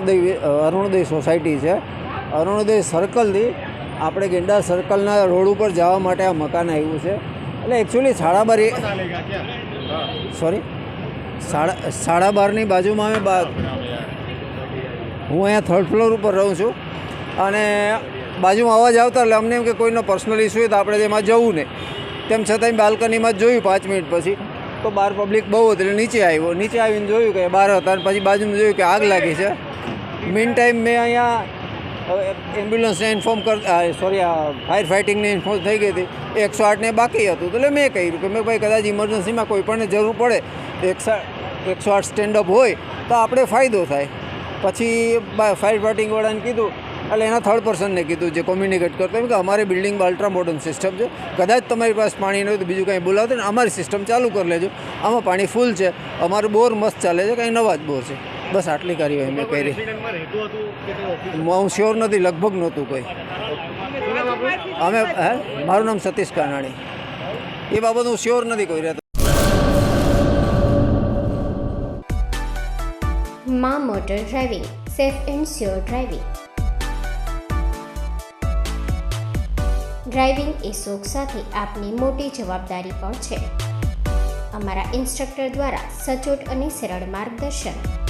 અરુણોદય અરુણોદય society છે. અરુણોદય સર્કલથી આપણે ગેંડા સર્કલના road ઉપર જવા માટે આ મકાન આવ્યું છે. એટલે એકચ્યુઅલી સાડા બાર સોરી સાડા સાડા બારની બાજુમાં અમે હું અહીંયા થર્ડ ફ્લોર ઉપર રહું છું. અને બાજુમાં અવાજ આવતા એટલે અમને એમ કે કોઈનો પર્સનલ ઇસ્યુ હોય તો આપણે એમાં જવું નહીં. તેમ છતાંય બાલ્કનીમાં જોયું પાંચ મિનિટ પછી. તો બહાર પબ્લિક બહુ હતી, એટલે નીચે આવ્યો. નીચે આવીને જોયું કે બહાર હતા અને પછી બાજુમાં જોયું કે આગ લાગી છે. મીન ટાઈમ મેં અહીંયા એમ્બ્યુલન્સને ઇન્ફોર્મ કર સોરી આ ફાયર ફાઇટિંગને ઇન્ફોર્મ થઈ ગઈ હતી. એકસો આઠને બાકી હતું. એટલે મેં કહ્યું કે મેં ભાઈ કદાચ ઇમરજન્સીમાં કોઈ પણ જરૂર પડે, એકસો એકસો આઠ સ્ટેન્ડઅપ હોય, તો આપણે ફાયદો થાય. પછી ફાયર ફાઇટિંગવાળાને કીધું, એટલે એના થર્ડ પર્સનને કીધું જે કોમ્યુનિકેટ કરતો કે અમારી બિલ્ડિંગમાં અલ્ટ્રા મોડર્ન સિસ્ટમ છે. કદાચ તમારી પાસે પાણી ન હોય તો બીજું કાંઈ બોલાવતો ને, અમારી સિસ્ટમ ચાલુ કરી લેજો. આમાં પાણી ફૂલ છે. અમારું બોર મસ્ત ચાલે છે, કાંઈ નવા જ બોર છે. બસ આટલી મેં કરી રેસિડન્ટમાં રહેતું હતું કે તે હું શ્યોર નથી, લગભગ નહોતું કોઈ. અમે, હે? મારું નામ સતીશ કાનાણી. એ બાબત હું શ્યોર નથી કોઈ રહેતો. મા motor driving, safe and sure driving. Driving એ શોખ સાથે આપની મોટી જવાબદારી પણ છે. અમારા ઇન્સ્ટ્રક્ટર દ્વારા સચોટ અને સરળ માર્ગદર્શન.